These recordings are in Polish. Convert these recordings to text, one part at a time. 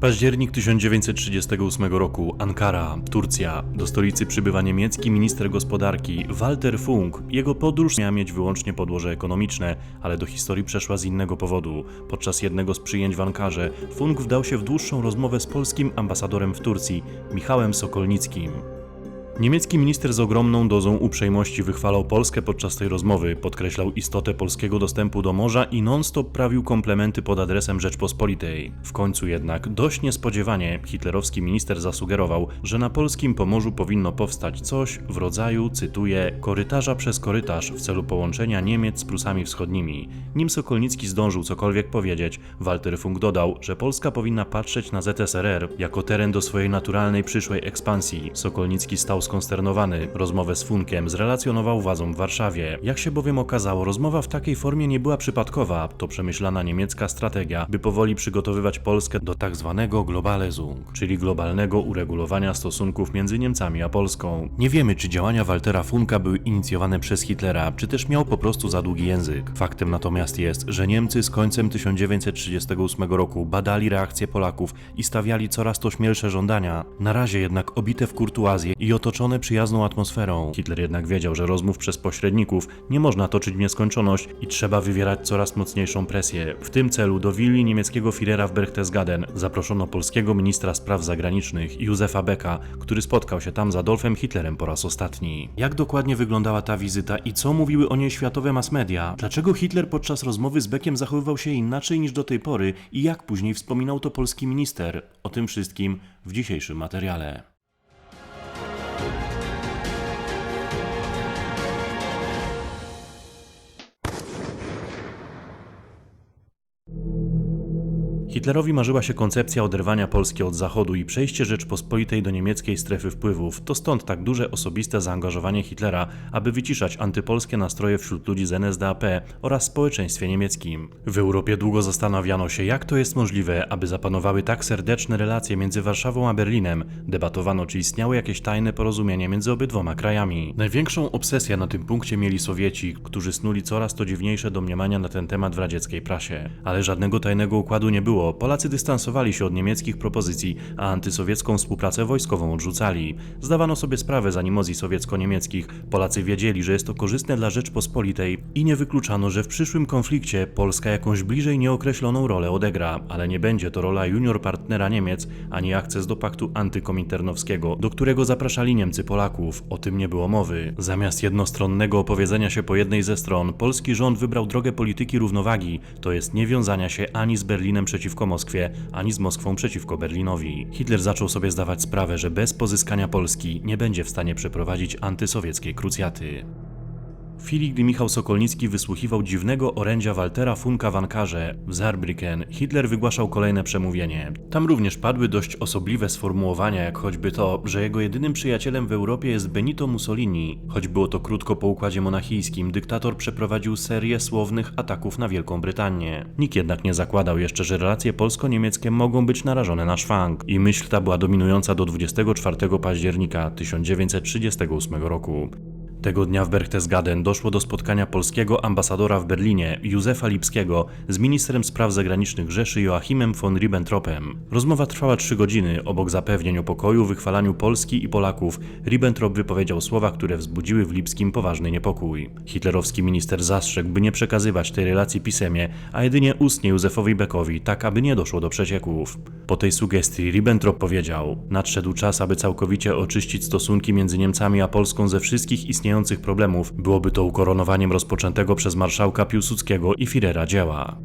Październik 1938 roku, Ankara, Turcja. Do stolicy przybywa niemiecki minister gospodarki Walter Funk. Jego podróż miała mieć wyłącznie podłoże ekonomiczne, ale do historii przeszła z innego powodu. Podczas jednego z przyjęć w Ankarze Funk wdał się w dłuższą rozmowę z polskim ambasadorem w Turcji, Michałem Sokolnickim. Niemiecki minister z ogromną dozą uprzejmości wychwalał Polskę podczas tej rozmowy, podkreślał istotę polskiego dostępu do morza i non-stop prawił komplementy pod adresem Rzeczpospolitej. W końcu jednak, dość niespodziewanie, hitlerowski minister zasugerował, że na polskim Pomorzu powinno powstać coś w rodzaju, cytuję, korytarza przez korytarz w celu połączenia Niemiec z Prusami Wschodnimi. Nim Sokolnicki zdążył cokolwiek powiedzieć, Walter Funk dodał, że Polska powinna patrzeć na ZSRR jako teren do swojej naturalnej przyszłej ekspansji. Sokolnicki stał skonsternowany. Rozmowę z Funkiem zrelacjonował władzom w Warszawie. Jak się bowiem okazało, rozmowa w takiej formie nie była przypadkowa. To przemyślana niemiecka strategia, by powoli przygotowywać Polskę do tak zwanego Globalezung, czyli globalnego uregulowania stosunków między Niemcami a Polską. Nie wiemy, czy działania Waltera Funka były inicjowane przez Hitlera, czy też miał po prostu za długi język. Faktem natomiast jest, że Niemcy z końcem 1938 roku badali reakcję Polaków i stawiali coraz to śmielsze żądania. Na razie jednak obite w kurtuazję i otoczone przyjazną atmosferą. Hitler jednak wiedział, że rozmów przez pośredników nie można toczyć w nieskończoność i trzeba wywierać coraz mocniejszą presję. W tym celu do willi niemieckiego Führera w Berchtesgaden zaproszono polskiego ministra spraw zagranicznych Józefa Becka, który spotkał się tam z Adolfem Hitlerem po raz ostatni. Jak dokładnie wyglądała ta wizyta i co mówiły o niej światowe mass media? Dlaczego Hitler podczas rozmowy z Beckiem zachowywał się inaczej niż do tej pory i jak później wspominał to polski minister? O tym wszystkim w dzisiejszym materiale. Hitlerowi marzyła się koncepcja oderwania Polski od Zachodu i przejście Rzeczpospolitej do niemieckiej strefy wpływów. To stąd tak duże osobiste zaangażowanie Hitlera, aby wyciszać antypolskie nastroje wśród ludzi z NSDAP oraz społeczeństwie niemieckim. W Europie długo zastanawiano się, jak to jest możliwe, aby zapanowały tak serdeczne relacje między Warszawą a Berlinem. Debatowano, czy istniało jakieś tajne porozumienie między obydwoma krajami. Największą obsesję na tym punkcie mieli Sowieci, którzy snuli coraz to dziwniejsze domniemania na ten temat w radzieckiej prasie. Ale żadnego tajnego układu nie było. Polacy dystansowali się od niemieckich propozycji, a antysowiecką współpracę wojskową odrzucali. Zdawano sobie sprawę z animozji sowiecko-niemieckich. Polacy wiedzieli, że jest to korzystne dla Rzeczpospolitej i nie wykluczano, że w przyszłym konflikcie Polska jakąś bliżej nieokreśloną rolę odegra, ale nie będzie to rola junior partnera Niemiec, ani akces do paktu antykominternowskiego, do którego zapraszali Niemcy Polaków. O tym nie było mowy. Zamiast jednostronnego opowiedzenia się po jednej ze stron, polski rząd wybrał drogę polityki równowagi, to jest nie wiązania się ani z Berlinem przeciwko Moskwie, ani z Moskwą przeciwko Berlinowi. Hitler zaczął sobie zdawać sprawę, że bez pozyskania Polski nie będzie w stanie przeprowadzić antysowieckiej krucjaty. W chwili, gdy Michał Sokolnicki wysłuchiwał dziwnego orędzia Waltera Funka w Ankarze, w Saarbrücken, Hitler wygłaszał kolejne przemówienie. Tam również padły dość osobliwe sformułowania, jak choćby to, że jego jedynym przyjacielem w Europie jest Benito Mussolini. Choć było to krótko po układzie monachijskim, dyktator przeprowadził serię słownych ataków na Wielką Brytanię. Nikt jednak nie zakładał jeszcze, że relacje polsko-niemieckie mogą być narażone na szwank. I myśl ta była dominująca do 24 października 1938 roku. Tego dnia w Berchtesgaden doszło do spotkania polskiego ambasadora w Berlinie, Józefa Lipskiego, z ministrem spraw zagranicznych Rzeszy Joachimem von Ribbentropem. Rozmowa trwała trzy godziny. Obok zapewnień o pokoju, wychwalaniu Polski i Polaków, Ribbentrop wypowiedział słowa, które wzbudziły w Lipskim poważny niepokój. Hitlerowski minister zastrzegł, by nie przekazywać tej relacji pisemie, a jedynie ustnie Józefowi Beckowi, tak aby nie doszło do przecieków. Po tej sugestii Ribbentrop powiedział: Nadszedł czas, aby całkowicie oczyścić stosunki między Niemcami a Polską ze wszystkich istniejących problemów. Byłoby to ukoronowaniem rozpoczętego przez marszałka Piłsudskiego i Führera dzieła.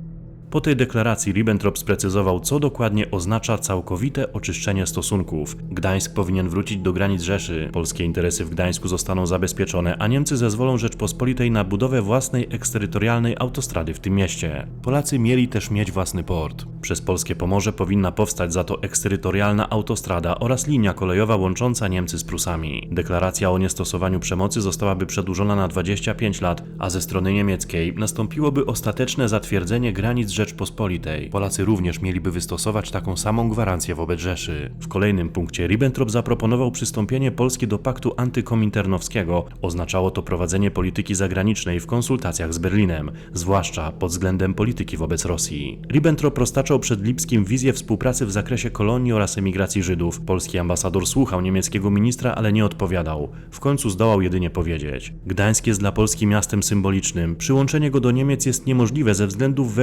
Po tej deklaracji Ribbentrop sprecyzował, co dokładnie oznacza całkowite oczyszczenie stosunków. Gdańsk powinien wrócić do granic Rzeszy. Polskie interesy w Gdańsku zostaną zabezpieczone, a Niemcy zezwolą Rzeczpospolitej na budowę własnej eksterytorialnej autostrady w tym mieście. Polacy mieli też mieć własny port. Przez polskie Pomorze powinna powstać za to eksterytorialna autostrada oraz linia kolejowa łącząca Niemcy z Prusami. Deklaracja o niestosowaniu przemocy zostałaby przedłużona na 25 lat, a ze strony niemieckiej nastąpiłoby ostateczne zatwierdzenie granic Rzeczpospolitej. Polacy również mieliby wystosować taką samą gwarancję wobec Rzeszy. W kolejnym punkcie Ribbentrop zaproponował przystąpienie Polski do paktu antykominternowskiego. Oznaczało to prowadzenie polityki zagranicznej w konsultacjach z Berlinem, zwłaszcza pod względem polityki wobec Rosji. Ribbentrop roztaczał przed Lipskim wizję współpracy w zakresie kolonii oraz emigracji Żydów. Polski ambasador słuchał niemieckiego ministra, ale nie odpowiadał. W końcu zdołał jedynie powiedzieć: Gdańsk jest dla Polski miastem symbolicznym. Przyłączenie go do Niemiec jest niemożliwe ze względów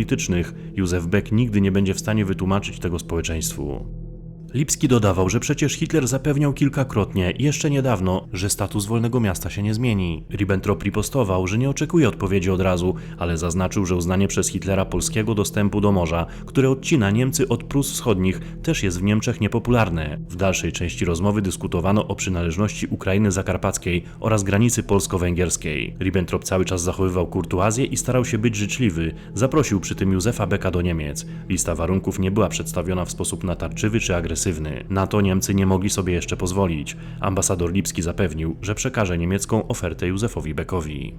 wewnątrzpolitycznych. Józef Beck nigdy nie będzie w stanie wytłumaczyć tego społeczeństwu. Lipski dodawał, że przecież Hitler zapewniał kilkakrotnie, jeszcze niedawno, że status wolnego miasta się nie zmieni. Ribbentrop ripostował, że nie oczekuje odpowiedzi od razu, ale zaznaczył, że uznanie przez Hitlera polskiego dostępu do morza, które odcina Niemcy od Prus Wschodnich, też jest w Niemczech niepopularne. W dalszej części rozmowy dyskutowano o przynależności Ukrainy Zakarpackiej oraz granicy polsko-węgierskiej. Ribbentrop cały czas zachowywał kurtuazję i starał się być życzliwy. Zaprosił przy tym Józefa Becka do Niemiec. Lista warunków nie była przedstawiona w sposób natarczywy czy agresywny. Na to Niemcy nie mogli sobie jeszcze pozwolić. Ambasador Lipski zapewnił, że przekaże niemiecką ofertę Józefowi Beckowi.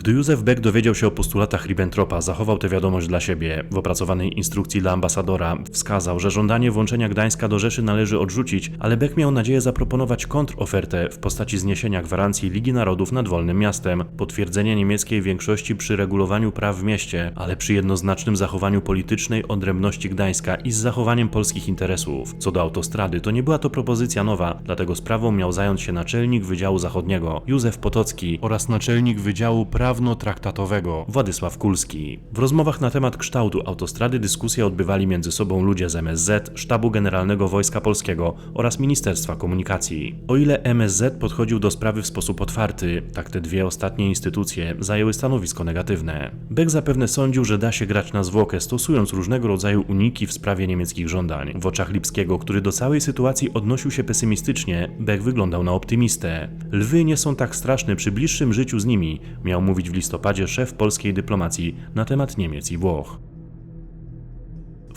Gdy Józef Beck dowiedział się o postulatach Ribbentropa, zachował tę wiadomość dla siebie. W opracowanej instrukcji dla ambasadora wskazał, że żądanie włączenia Gdańska do Rzeszy należy odrzucić, ale Beck miał nadzieję zaproponować kontrofertę w postaci zniesienia gwarancji Ligi Narodów nad wolnym miastem, potwierdzenia niemieckiej większości przy regulowaniu praw w mieście, ale przy jednoznacznym zachowaniu politycznej odrębności Gdańska i z zachowaniem polskich interesów. Co do autostrady, to nie była to propozycja nowa, dlatego sprawą miał zająć się naczelnik Wydziału Zachodniego Józef Potocki oraz naczelnik Wydziału Praw prawno-traktatowego Władysław Kulski. W rozmowach na temat kształtu autostrady dyskusje odbywali między sobą ludzie z MSZ, Sztabu Generalnego Wojska Polskiego oraz Ministerstwa Komunikacji. O ile MSZ podchodził do sprawy w sposób otwarty, tak te dwie ostatnie instytucje zajęły stanowisko negatywne. Beck zapewne sądził, że da się grać na zwłokę, stosując różnego rodzaju uniki w sprawie niemieckich żądań. W oczach Lipskiego, który do całej sytuacji odnosił się pesymistycznie, Beck wyglądał na optymistę. Lwy nie są tak straszne przy bliższym życiu z nimi, miał mówić w listopadzie szef polskiej dyplomacji na temat Niemiec i Włoch.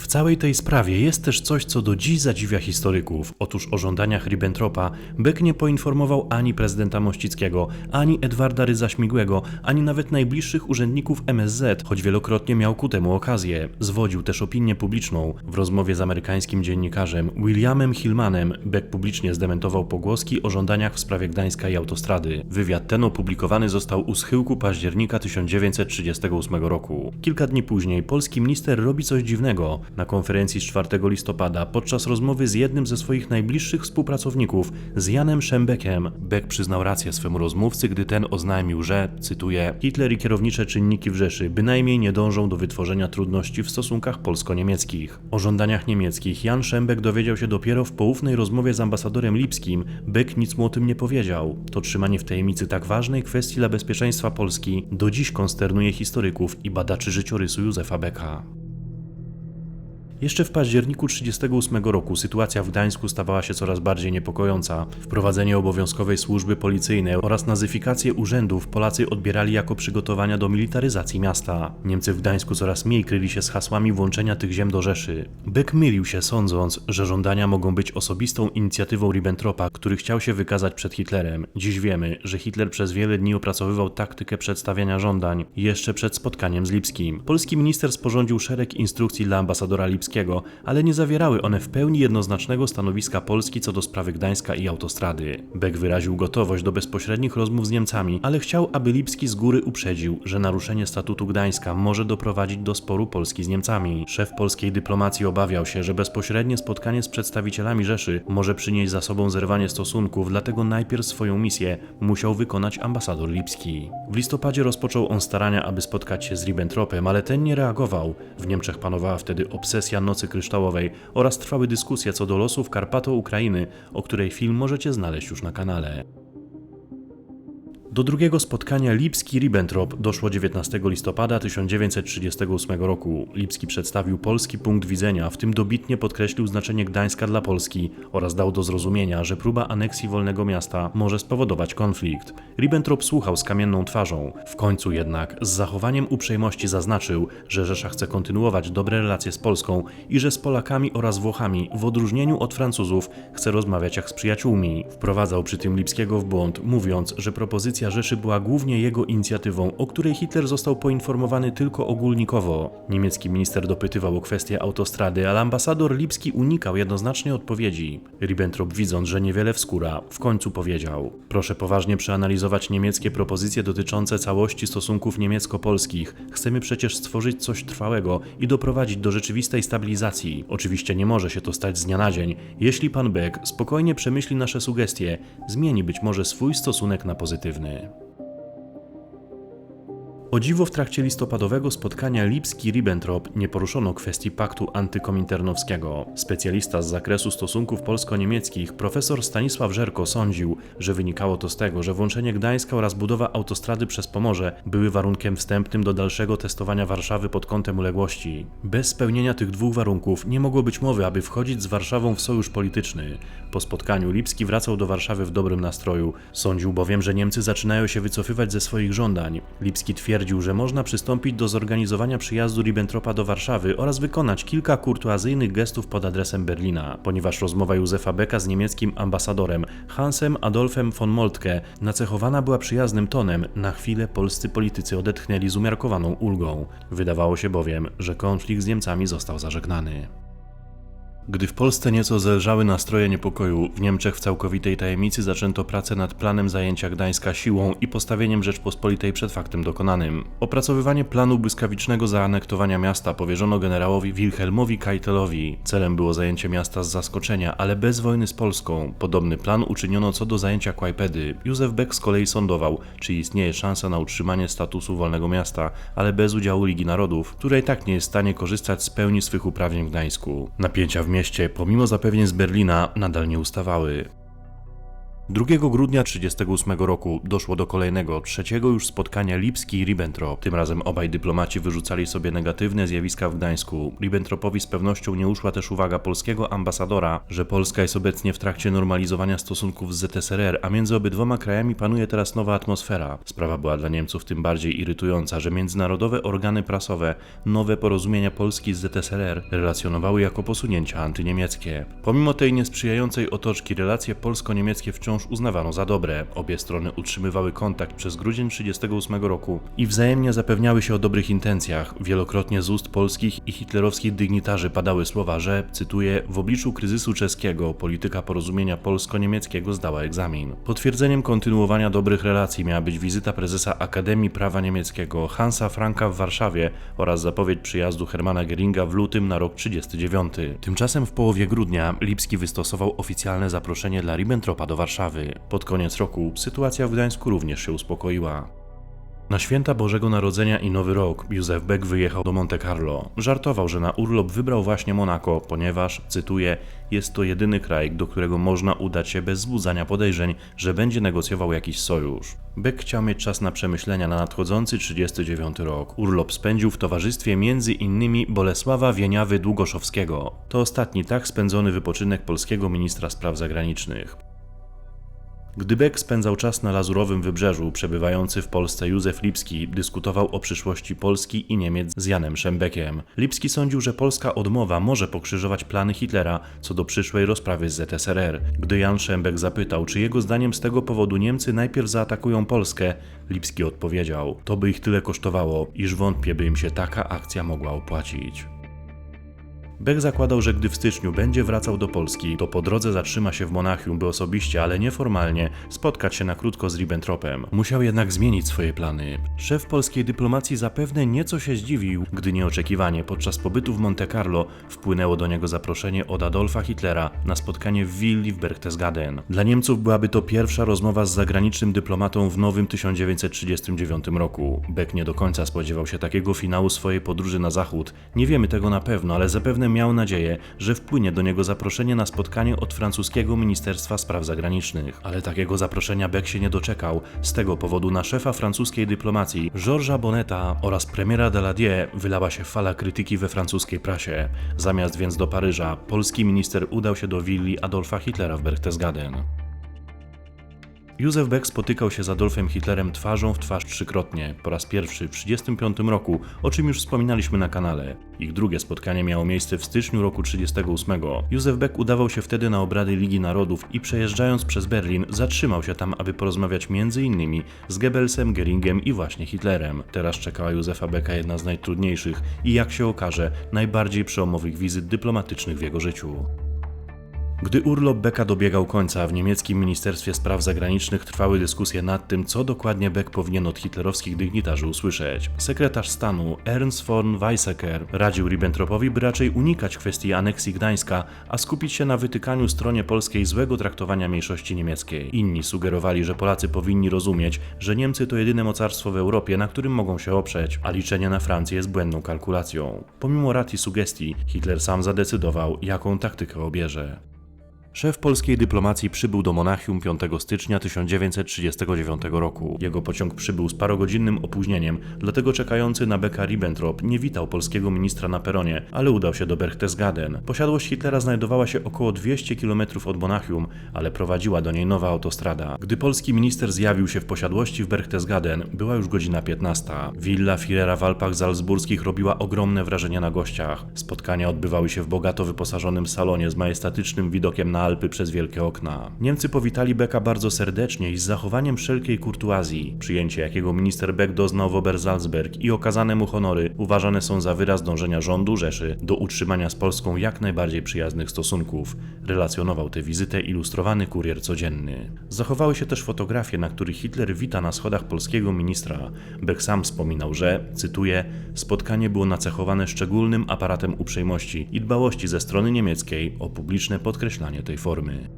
W całej tej sprawie jest też coś, co do dziś zadziwia historyków. Otóż o żądaniach Ribbentropa Beck nie poinformował ani prezydenta Mościckiego, ani Edwarda Ryza-Śmigłego, ani nawet najbliższych urzędników MSZ, choć wielokrotnie miał ku temu okazję. Zwodził też opinię publiczną. W rozmowie z amerykańskim dziennikarzem Williamem Hillmanem Beck publicznie zdementował pogłoski o żądaniach w sprawie Gdańska i autostrady. Wywiad ten opublikowany został u schyłku października 1938 roku. Kilka dni później polski minister robi coś dziwnego. Na konferencji z 4 listopada, podczas rozmowy z jednym ze swoich najbliższych współpracowników, z Janem Szembeckiem, Beck przyznał rację swemu rozmówcy, gdy ten oznajmił, że, cytuję, Hitler i kierownicze czynniki w Rzeszy bynajmniej nie dążą do wytworzenia trudności w stosunkach polsko-niemieckich. O żądaniach niemieckich Jan Szembek dowiedział się dopiero w poufnej rozmowie z ambasadorem Lipskim. Beck nic mu o tym nie powiedział. To trzymanie w tajemnicy tak ważnej kwestii dla bezpieczeństwa Polski do dziś konsternuje historyków i badaczy życiorysu Józefa Becka. Jeszcze w październiku 1938 roku sytuacja w Gdańsku stawała się coraz bardziej niepokojąca. Wprowadzenie obowiązkowej służby policyjnej oraz nazyfikację urzędów Polacy odbierali jako przygotowania do militaryzacji miasta. Niemcy w Gdańsku coraz mniej kryli się z hasłami włączenia tych ziem do Rzeszy. Beck mylił się sądząc, że żądania mogą być osobistą inicjatywą Ribbentropa, który chciał się wykazać przed Hitlerem. Dziś wiemy, że Hitler przez wiele dni opracowywał taktykę przedstawiania żądań, jeszcze przed spotkaniem z Lipskim. Polski minister sporządził szereg instrukcji dla ambasadora Lipskiego ale nie zawierały one w pełni jednoznacznego stanowiska Polski co do sprawy Gdańska i autostrady. Beck wyraził gotowość do bezpośrednich rozmów z Niemcami, ale chciał, aby Lipski z góry uprzedził, że naruszenie statutu Gdańska może doprowadzić do sporu Polski z Niemcami. Szef polskiej dyplomacji obawiał się, że bezpośrednie spotkanie z przedstawicielami Rzeszy może przynieść za sobą zerwanie stosunków, dlatego najpierw swoją misję musiał wykonać ambasador Lipski. W listopadzie rozpoczął on starania, aby spotkać się z Ribbentropem, ale ten nie reagował. W Niemczech panowała wtedy obsesja Nocy Kryształowej oraz trwały dyskusje co do losów Karpato-Ukrainy, o której film możecie znaleźć już na kanale. Do drugiego spotkania Lipski-Ribbentrop doszło 19 listopada 1938 roku. Lipski przedstawił polski punkt widzenia, w tym dobitnie podkreślił znaczenie Gdańska dla Polski oraz dał do zrozumienia, że próba aneksji wolnego miasta może spowodować konflikt. Ribbentrop słuchał z kamienną twarzą. W końcu jednak z zachowaniem uprzejmości zaznaczył, że Rzesza chce kontynuować dobre relacje z Polską i że z Polakami oraz Włochami, w odróżnieniu od Francuzów, chce rozmawiać jak z przyjaciółmi. Wprowadzał przy tym Lipskiego w błąd, mówiąc, że propozycja abolicja Rzeszy była głównie jego inicjatywą, o której Hitler został poinformowany tylko ogólnikowo. Niemiecki minister dopytywał o kwestię autostrady, ale ambasador Lipski unikał jednoznacznie odpowiedzi. Ribbentrop, widząc, że niewiele wskóra, w końcu powiedział: Proszę poważnie przeanalizować niemieckie propozycje dotyczące całości stosunków niemiecko-polskich. Chcemy przecież stworzyć coś trwałego i doprowadzić do rzeczywistej stabilizacji. Oczywiście nie może się to stać z dnia na dzień. Jeśli pan Beck spokojnie przemyśli nasze sugestie, zmieni być może swój stosunek na pozytywny. Dziękujemy. O dziwo w trakcie listopadowego spotkania Lipski-Ribbentrop nie poruszono kwestii paktu antykominternowskiego. Specjalista z zakresu stosunków polsko-niemieckich, profesor Stanisław Żerko sądził, że wynikało to z tego, że włączenie Gdańska oraz budowa autostrady przez Pomorze były warunkiem wstępnym do dalszego testowania Warszawy pod kątem uległości. Bez spełnienia tych dwóch warunków nie mogło być mowy, aby wchodzić z Warszawą w sojusz polityczny. Po spotkaniu Lipski wracał do Warszawy w dobrym nastroju. Sądził bowiem, że Niemcy zaczynają się wycofywać ze swoich żądań. Lipski twierdził, że można przystąpić do zorganizowania przyjazdu Ribbentropa do Warszawy oraz wykonać kilka kurtuazyjnych gestów pod adresem Berlina, ponieważ rozmowa Józefa Becka z niemieckim ambasadorem Hansem Adolfem von Moltke nacechowana była przyjaznym tonem, na chwilę polscy politycy odetchnęli z umiarkowaną ulgą. Wydawało się bowiem, że konflikt z Niemcami został zażegnany. Gdy w Polsce nieco zelżały nastroje niepokoju, w Niemczech w całkowitej tajemnicy zaczęto pracę nad planem zajęcia Gdańska siłą i postawieniem Rzeczpospolitej przed faktem dokonanym. Opracowywanie planu błyskawicznego zaanektowania miasta powierzono generałowi Wilhelmowi Keitelowi. Celem było zajęcie miasta z zaskoczenia, ale bez wojny z Polską. Podobny plan uczyniono co do zajęcia Kłajpedy. Józef Beck z kolei sądował, czy istnieje szansa na utrzymanie statusu wolnego miasta, ale bez udziału Ligi Narodów, która i tak nie jest w stanie korzystać z pełni swych uprawnień w Gdańsku. Napięcia w mieście, pomimo zapewnień z Berlina, nadal nie ustawały. 2 grudnia 1938 roku doszło do kolejnego, trzeciego już spotkania Lipski i Ribbentrop. Tym razem obaj dyplomaci wyrzucali sobie negatywne zjawiska w Gdańsku. Ribbentropowi z pewnością nie uszła też uwaga polskiego ambasadora, że Polska jest obecnie w trakcie normalizowania stosunków z ZSRR, a między obydwoma krajami panuje teraz nowa atmosfera. Sprawa była dla Niemców tym bardziej irytująca, że międzynarodowe organy prasowe nowe porozumienia Polski z ZSRR relacjonowały jako posunięcia antyniemieckie. Pomimo tej niesprzyjającej otoczki relacje polsko-niemieckie wciąż uznawano za dobre. Obie strony utrzymywały kontakt przez grudzień 1938 roku i wzajemnie zapewniały się o dobrych intencjach. Wielokrotnie z ust polskich i hitlerowskich dygnitarzy padały słowa, że, cytuję, w obliczu kryzysu czeskiego polityka porozumienia polsko-niemieckiego zdała egzamin. Potwierdzeniem kontynuowania dobrych relacji miała być wizyta prezesa Akademii Prawa Niemieckiego Hansa Franka w Warszawie oraz zapowiedź przyjazdu Hermana Geringa w lutym na rok 39. Tymczasem w połowie grudnia Lipski wystosował oficjalne zaproszenie dla Ribbentropa do Warszawy. Pod koniec roku sytuacja w Gdańsku również się uspokoiła. Na święta Bożego Narodzenia i Nowy Rok Józef Beck wyjechał do Monte Carlo. Żartował, że na urlop wybrał właśnie Monako, ponieważ, cytuję, jest to jedyny kraj, do którego można udać się bez wzbudzania podejrzeń, że będzie negocjował jakiś sojusz. Beck chciał mieć czas na przemyślenia na nadchodzący 39 rok. Urlop spędził w towarzystwie innymi Bolesława Wieniawy Długoszowskiego. To ostatni tak spędzony wypoczynek polskiego ministra spraw zagranicznych. Gdy Beck spędzał czas na lazurowym wybrzeżu, przebywający w Polsce Józef Lipski dyskutował o przyszłości Polski i Niemiec z Janem Szembeckiem. Lipski sądził, że polska odmowa może pokrzyżować plany Hitlera co do przyszłej rozprawy z ZSRR. Gdy Jan Szembek zapytał, czy jego zdaniem z tego powodu Niemcy najpierw zaatakują Polskę, Lipski odpowiedział: To by ich tyle kosztowało, iż wątpię, by im się taka akcja mogła opłacić. Beck zakładał, że gdy w styczniu będzie wracał do Polski, to po drodze zatrzyma się w Monachium, by osobiście, ale nieformalnie, spotkać się na krótko z Ribbentropem. Musiał jednak zmienić swoje plany. Szef polskiej dyplomacji zapewne nieco się zdziwił, gdy nieoczekiwanie podczas pobytu w Monte Carlo wpłynęło do niego zaproszenie od Adolfa Hitlera na spotkanie w willi w Berchtesgaden. Dla Niemców byłaby to pierwsza rozmowa z zagranicznym dyplomatą w nowym 1939 roku. Beck nie do końca spodziewał się takiego finału swojej podróży na zachód. Nie wiemy tego na pewno, ale zapewne miał nadzieję, że wpłynie do niego zaproszenie na spotkanie od francuskiego Ministerstwa Spraw Zagranicznych. Ale takiego zaproszenia Beck się nie doczekał. Z tego powodu na szefa francuskiej dyplomacji, Georgesa Boneta oraz premiera Daladier wylała się fala krytyki we francuskiej prasie. Zamiast więc do Paryża, polski minister udał się do willi Adolfa Hitlera w Berchtesgaden. Józef Beck spotykał się z Adolfem Hitlerem twarzą w twarz trzykrotnie, po raz pierwszy w 1935 roku, o czym już wspominaliśmy na kanale. Ich drugie spotkanie miało miejsce w styczniu roku 1938. Józef Beck udawał się wtedy na obrady Ligi Narodów i przejeżdżając przez Berlin zatrzymał się tam, aby porozmawiać m.in. z Goebbelsem, Geringiem i właśnie Hitlerem. Teraz czekała Józefa Becka jedna z najtrudniejszych i jak się okaże, najbardziej przełomowych wizyt dyplomatycznych w jego życiu. Gdy urlop Becka dobiegał końca, w niemieckim Ministerstwie Spraw Zagranicznych trwały dyskusje nad tym, co dokładnie Beck powinien od hitlerowskich dygnitarzy usłyszeć. Sekretarz stanu Ernst von Weizsäcker radził Ribbentropowi, by raczej unikać kwestii aneksji Gdańska, a skupić się na wytykaniu stronie polskiej złego traktowania mniejszości niemieckiej. Inni sugerowali, że Polacy powinni rozumieć, że Niemcy to jedyne mocarstwo w Europie, na którym mogą się oprzeć, a liczenie na Francję jest błędną kalkulacją. Pomimo rad i sugestii, Hitler sam zadecydował, jaką taktykę obierze. Szef polskiej dyplomacji przybył do Monachium 5 stycznia 1939 roku. Jego pociąg przybył z parogodzinnym opóźnieniem, dlatego czekający na Becka Ribbentrop nie witał polskiego ministra na peronie, ale udał się do Berchtesgaden. Posiadłość Hitlera znajdowała się około 200 km od Monachium, ale prowadziła do niej nowa autostrada. Gdy polski minister zjawił się w posiadłości w Berchtesgaden, była już godzina 15. Willa Führera w Alpach Salzburskich robiła ogromne wrażenie na gościach. Spotkania odbywały się w bogato wyposażonym salonie z majestatycznym widokiem na Alpy przez wielkie okna. Niemcy powitali Becka bardzo serdecznie i z zachowaniem wszelkiej kurtuazji. Przyjęcie, jakiego minister Beck doznał w Obersalzberg i okazane mu honory uważane są za wyraz dążenia rządu Rzeszy do utrzymania z Polską jak najbardziej przyjaznych stosunków. Relacjonował tę wizytę ilustrowany kurier codzienny. Zachowały się też fotografie, na których Hitler wita na schodach polskiego ministra. Beck sam wspominał, że, cytuję, spotkanie było nacechowane szczególnym aparatem uprzejmości i dbałości ze strony niemieckiej o publiczne podkreślanie tej formy.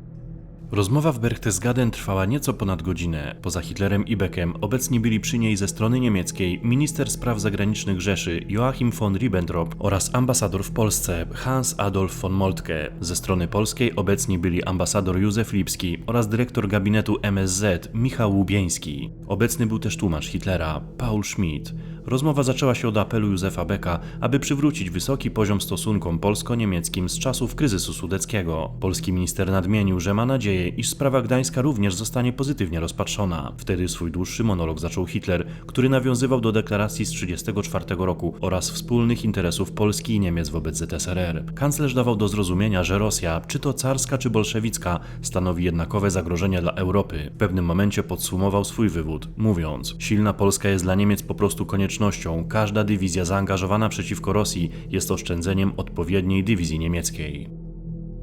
Rozmowa w Berchtesgaden trwała nieco ponad godzinę. Poza Hitlerem i Beckiem obecni byli przy niej ze strony niemieckiej minister spraw zagranicznych Rzeszy Joachim von Ribbentrop oraz ambasador w Polsce Hans Adolf von Moltke. Ze strony polskiej obecni byli ambasador Józef Lipski oraz dyrektor gabinetu MSZ Michał Łubieński. Obecny był też tłumacz Hitlera Paul Schmidt. Rozmowa zaczęła się od apelu Józefa Becka, aby przywrócić wysoki poziom stosunkom polsko-niemieckim z czasów kryzysu sudeckiego. Polski minister nadmienił, że ma nadzieję, iż sprawa Gdańska również zostanie pozytywnie rozpatrzona. Wtedy swój dłuższy monolog zaczął Hitler, który nawiązywał do deklaracji z 1934 roku oraz wspólnych interesów Polski i Niemiec wobec ZSRR. Kanclerz dawał do zrozumienia, że Rosja, czy to carska, czy bolszewicka, stanowi jednakowe zagrożenie dla Europy. W pewnym momencie podsumował swój wywód, mówiąc: Silna Polska jest dla Niemiec po prostu koniecznością każda dywizja zaangażowana przeciwko Rosji jest oszczędzeniem odpowiedniej dywizji niemieckiej.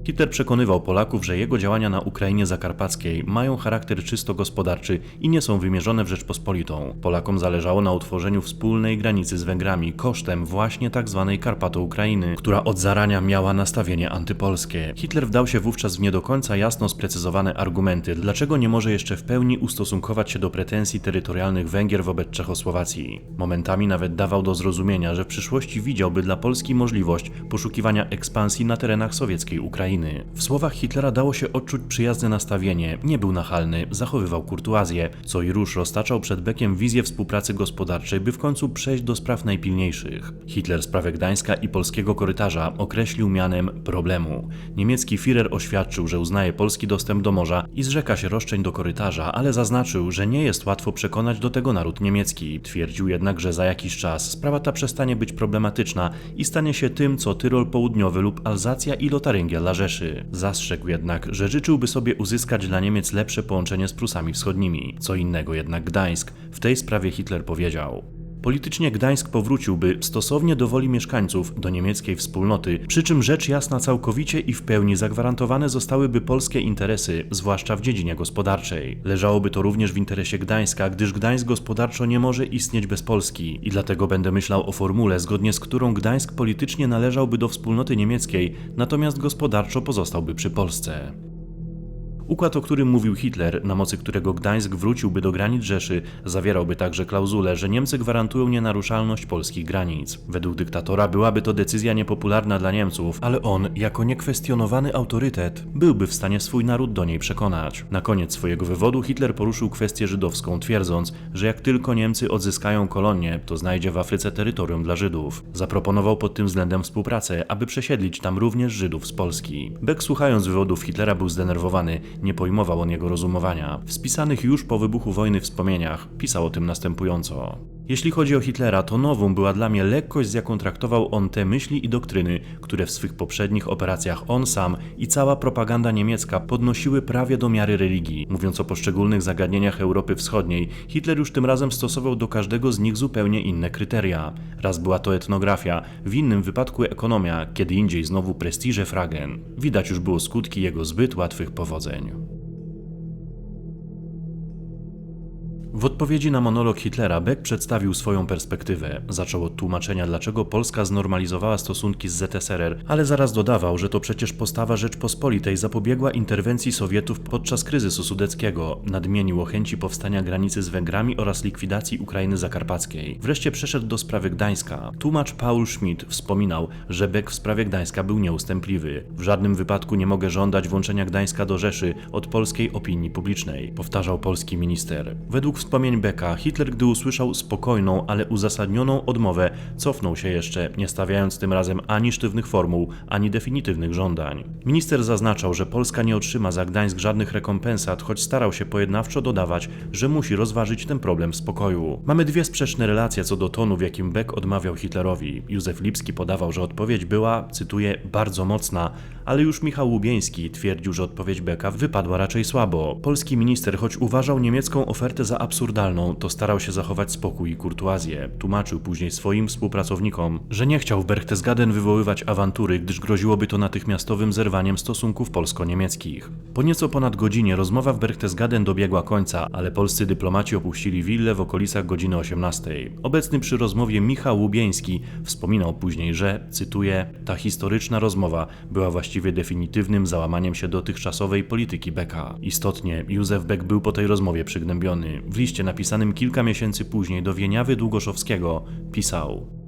Hitler przekonywał Polaków, że jego działania na Ukrainie Zakarpackiej mają charakter czysto gospodarczy i nie są wymierzone w Rzeczpospolitą. Polakom zależało na utworzeniu wspólnej granicy z Węgrami kosztem właśnie tzw. Karpato-Ukrainy, która od zarania miała nastawienie antypolskie. Hitler wdał się wówczas w nie do końca jasno sprecyzowane argumenty, dlaczego nie może jeszcze w pełni ustosunkować się do pretensji terytorialnych Węgier wobec Czechosłowacji. Momentami nawet dawał do zrozumienia, że w przyszłości widziałby dla Polski możliwość poszukiwania ekspansji na terenach sowieckiej Ukrainy. W słowach Hitlera dało się odczuć przyjazne nastawienie, nie był nachalny, zachowywał kurtuazję, co i róż roztaczał przed Beckiem wizję współpracy gospodarczej, by w końcu przejść do spraw najpilniejszych. Hitler sprawę Gdańska i polskiego korytarza określił mianem problemu. Niemiecki Führer oświadczył, że uznaje polski dostęp do morza i zrzeka się roszczeń do korytarza, ale zaznaczył, że nie jest łatwo przekonać do tego naród niemiecki. Twierdził jednak, że za jakiś czas sprawa ta przestanie być problematyczna i stanie się tym, co Tyrol Południowy lub Alzacja i Lotaryngia dla Rzeszy. Zastrzegł jednak, że życzyłby sobie uzyskać dla Niemiec lepsze połączenie z Prusami Wschodnimi. Co innego jednak Gdańsk. W tej sprawie Hitler powiedział. Politycznie Gdańsk powróciłby stosownie do woli mieszkańców do niemieckiej wspólnoty, przy czym rzecz jasna całkowicie i w pełni zagwarantowane zostałyby polskie interesy, zwłaszcza w dziedzinie gospodarczej. Leżałoby to również w interesie Gdańska, gdyż Gdańsk gospodarczo nie może istnieć bez Polski i dlatego będę myślał o formule, zgodnie z którą Gdańsk politycznie należałby do wspólnoty niemieckiej, natomiast gospodarczo pozostałby przy Polsce. Układ, o którym mówił Hitler, na mocy którego Gdańsk wróciłby do granic Rzeszy, zawierałby także klauzulę, że Niemcy gwarantują nienaruszalność polskich granic. Według dyktatora byłaby to decyzja niepopularna dla Niemców, ale on, jako niekwestionowany autorytet, byłby w stanie swój naród do niej przekonać. Na koniec swojego wywodu Hitler poruszył kwestię żydowską, twierdząc, że jak tylko Niemcy odzyskają kolonie, to znajdzie w Afryce terytorium dla Żydów. Zaproponował pod tym względem współpracę, aby przesiedlić tam również Żydów z Polski. Beck słuchając wywodów Hitlera był zdenerwowany nie pojmował on jego rozumowania. W spisanych już po wybuchu wojny wspomnieniach pisał o tym następująco. Jeśli chodzi o Hitlera, to nową była dla mnie lekkość, z jaką traktował on te myśli i doktryny, które w swych poprzednich operacjach on sam i cała propaganda niemiecka podnosiły prawie do miary religii. Mówiąc o poszczególnych zagadnieniach Europy Wschodniej, Hitler już tym razem stosował do każdego z nich zupełnie inne kryteria. Raz była to etnografia, w innym wypadku ekonomia, kiedy indziej znowu prestiże fragen. Widać już było skutki jego zbyt łatwych powodzeń. W odpowiedzi na monolog Hitlera Beck przedstawił swoją perspektywę. Zaczął od tłumaczenia, dlaczego Polska znormalizowała stosunki z ZSRR, ale zaraz dodawał, że to przecież postawa Rzeczpospolitej zapobiegła interwencji Sowietów podczas kryzysu sudeckiego. Nadmienił o chęci powstania granicy z Węgrami oraz likwidacji Ukrainy Zakarpackiej. Wreszcie przeszedł do sprawy Gdańska. Tłumacz Paul Schmidt wspominał, że Beck w sprawie Gdańska był nieustępliwy. W żadnym wypadku nie mogę żądać włączenia Gdańska do Rzeszy od polskiej opinii publicznej, powtarzał polski minister. Według wspomnień Becka, Hitler, gdy usłyszał spokojną, ale uzasadnioną odmowę, cofnął się jeszcze, nie stawiając tym razem ani sztywnych formuł, ani definitywnych żądań. Minister zaznaczał, że Polska nie otrzyma za Gdańsk żadnych rekompensat, choć starał się pojednawczo dodawać, że musi rozważyć ten problem w spokoju. Mamy dwie sprzeczne relacje co do tonu, w jakim Beck odmawiał Hitlerowi. Józef Lipski podawał, że odpowiedź była, cytuję, bardzo mocna, ale już Michał Łubieński twierdził, że odpowiedź Becka wypadła raczej słabo. Polski minister, choć uważał niemiecką ofertę za absurdalną, to starał się zachować spokój i kurtuazję. Tłumaczył później swoim współpracownikom, że nie chciał w Berchtesgaden wywoływać awantury, gdyż groziłoby to natychmiastowym zerwaniem stosunków polsko-niemieckich. Po nieco ponad godzinie rozmowa w Berchtesgaden dobiegła końca, ale polscy dyplomaci opuścili willę w okolicach godziny 18. Obecny przy rozmowie Michał Łubieński wspominał później, że, cytuję, ta historyczna rozmowa była właściwie definitywnym załamaniem się dotychczasowej polityki Becka. Istotnie, Józef Beck był po tej rozmowie przygnębiony. W liście napisanym kilka miesięcy później do Wieniawy Długoszowskiego pisał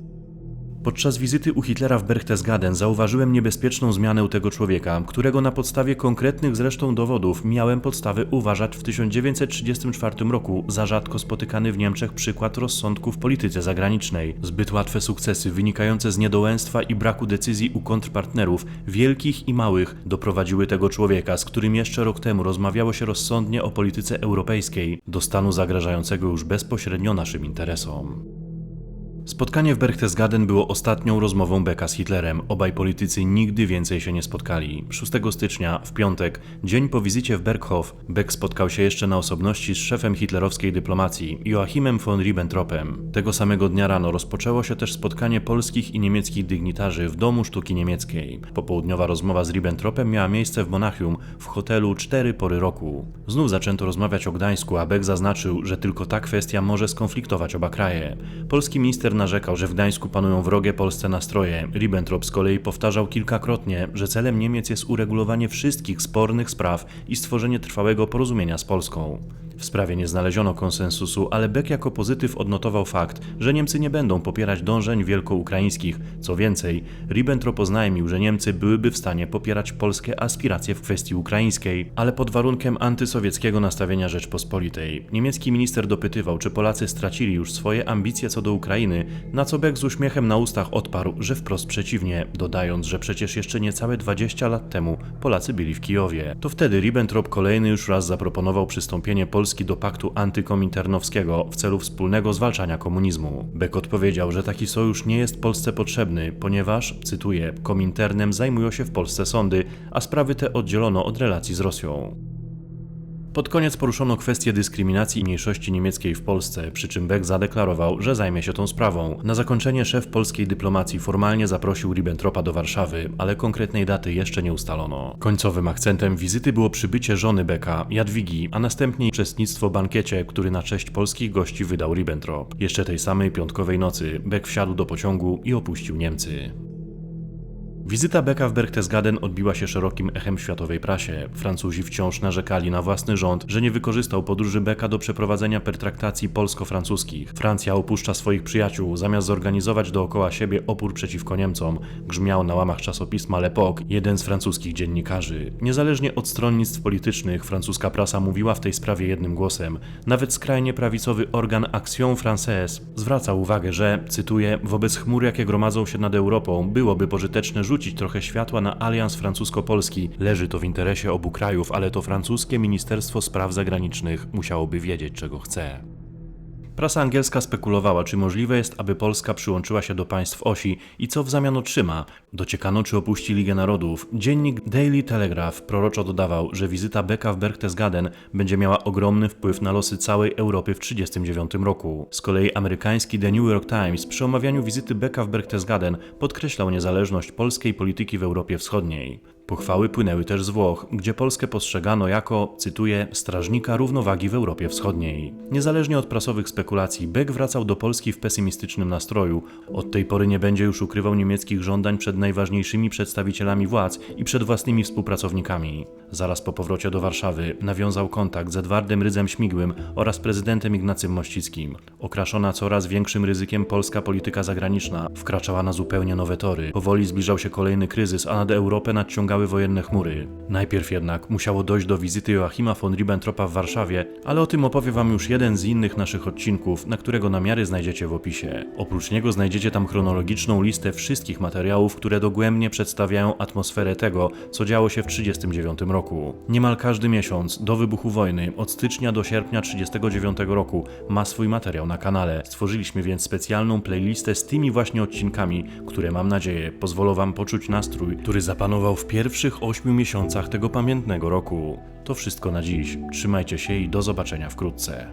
Podczas wizyty u Hitlera w Berchtesgaden zauważyłem niebezpieczną zmianę u tego człowieka, którego na podstawie konkretnych zresztą dowodów miałem podstawy uważać w 1934 roku za rzadko spotykany w Niemczech przykład rozsądku w polityce zagranicznej. Zbyt łatwe sukcesy wynikające z niedołęstwa i braku decyzji u kontrpartnerów, wielkich i małych, doprowadziły tego człowieka, z którym jeszcze rok temu rozmawiało się rozsądnie o polityce europejskiej, do stanu zagrażającego już bezpośrednio naszym interesom. Spotkanie w Berchtesgaden było ostatnią rozmową Becka z Hitlerem. Obaj politycy nigdy więcej się nie spotkali. 6 stycznia, w piątek, dzień po wizycie w Berghof, Beck spotkał się jeszcze na osobności z szefem hitlerowskiej dyplomacji, Joachimem von Ribbentropem. Tego samego dnia rano rozpoczęło się też spotkanie polskich i niemieckich dygnitarzy w Domu Sztuki Niemieckiej. Popołudniowa rozmowa z Ribbentropem miała miejsce w Monachium, w hotelu cztery pory roku. Znów zaczęto rozmawiać o Gdańsku, a Beck zaznaczył, że tylko ta kwestia może skonfliktować oba kraje. Polski minister narzekał, że w Gdańsku panują wrogie Polsce nastroje. Ribbentrop z kolei powtarzał kilkakrotnie, że celem Niemiec jest uregulowanie wszystkich spornych spraw i stworzenie trwałego porozumienia z Polską. W sprawie nie znaleziono konsensusu, ale Beck jako pozytyw odnotował fakt, że Niemcy nie będą popierać dążeń wielkoukraińskich. Co więcej, Ribbentrop oznajmił, że Niemcy byłyby w stanie popierać polskie aspiracje w kwestii ukraińskiej, ale pod warunkiem antysowieckiego nastawienia Rzeczpospolitej. Niemiecki minister dopytywał, czy Polacy stracili już swoje ambicje co do Ukrainy, na co Beck z uśmiechem na ustach odparł, że wprost przeciwnie, dodając, że przecież jeszcze niecałe 20 lat temu Polacy byli w Kijowie. To wtedy Ribbentrop kolejny już raz zaproponował przystąpienie Polski do paktu antykominternowskiego w celu wspólnego zwalczania komunizmu. Beck odpowiedział, że taki sojusz nie jest Polsce potrzebny, ponieważ, cytuję, kominternem zajmują się w Polsce sądy, a sprawy te oddzielono od relacji z Rosją. Pod koniec poruszono kwestię dyskryminacji mniejszości niemieckiej w Polsce, przy czym Beck zadeklarował, że zajmie się tą sprawą. Na zakończenie szef polskiej dyplomacji formalnie zaprosił Ribbentropa do Warszawy, ale konkretnej daty jeszcze nie ustalono. Końcowym akcentem wizyty było przybycie żony Becka, Jadwigi, a następnie uczestnictwo w bankiecie, który na cześć polskich gości wydał Ribbentrop. Jeszcze tej samej piątkowej nocy Beck wsiadł do pociągu i opuścił Niemcy. Wizyta Becka w Berchtesgaden odbiła się szerokim echem światowej prasie. Francuzi wciąż narzekali na własny rząd, że nie wykorzystał podróży Becka do przeprowadzenia pertraktacji polsko-francuskich. Francja opuszcza swoich przyjaciół, zamiast zorganizować dookoła siebie opór przeciwko Niemcom, grzmiał na łamach czasopisma L'Epoque jeden z francuskich dziennikarzy. Niezależnie od stronnictw politycznych, francuska prasa mówiła w tej sprawie jednym głosem. Nawet skrajnie prawicowy organ Action Française zwraca uwagę, że, cytuję, wobec chmur, jakie gromadzą się nad Europą, byłoby pożyteczne rzucić rzucić trochę światła na alians francusko-polski. Leży to w interesie obu krajów, ale to francuskie Ministerstwo Spraw Zagranicznych musiałoby wiedzieć, czego chce. Prasa angielska spekulowała, czy możliwe jest, aby Polska przyłączyła się do państw osi i co w zamian otrzyma. Dociekano, czy opuści Ligę Narodów. Dziennik Daily Telegraph proroczo dodawał, że wizyta Becka w Berchtesgaden będzie miała ogromny wpływ na losy całej Europy w 1939 roku. Z kolei amerykański The New York Times przy omawianiu wizyty Becka w Berchtesgaden podkreślał niezależność polskiej polityki w Europie Wschodniej. Pochwały płynęły też z Włoch, gdzie Polskę postrzegano jako, cytuję, strażnika równowagi w Europie Wschodniej. Niezależnie od prasowych spekulacji, Beck wracał do Polski w pesymistycznym nastroju. Od tej pory nie będzie już ukrywał niemieckich żądań przed najważniejszymi przedstawicielami władz i przed własnymi współpracownikami. Zaraz po powrocie do Warszawy nawiązał kontakt z Edwardem Rydzem Śmigłym oraz prezydentem Ignacym Mościckim. Okraszona coraz większym ryzykiem polska polityka zagraniczna wkraczała na zupełnie nowe tory. Powoli zbliżał się kolejny kryzys, a nad Europę nadciągały wojenne chmury. Najpierw jednak musiało dojść do wizyty Joachima von Ribbentropa w Warszawie, ale o tym opowie wam już jeden z innych naszych odcinków, na którego namiary znajdziecie w opisie. Oprócz niego znajdziecie tam chronologiczną listę wszystkich materiałów, które dogłębnie przedstawiają atmosferę tego, co działo się w 1939 roku. Niemal każdy miesiąc do wybuchu wojny, od stycznia do sierpnia 1939 roku, ma swój materiał na kanale. Stworzyliśmy więc specjalną playlistę z tymi właśnie odcinkami, które mam nadzieję pozwolą wam poczuć nastrój, który zapanował w pierwszych ośmiu miesiącach tego pamiętnego roku. To wszystko na dziś. Trzymajcie się i do zobaczenia wkrótce.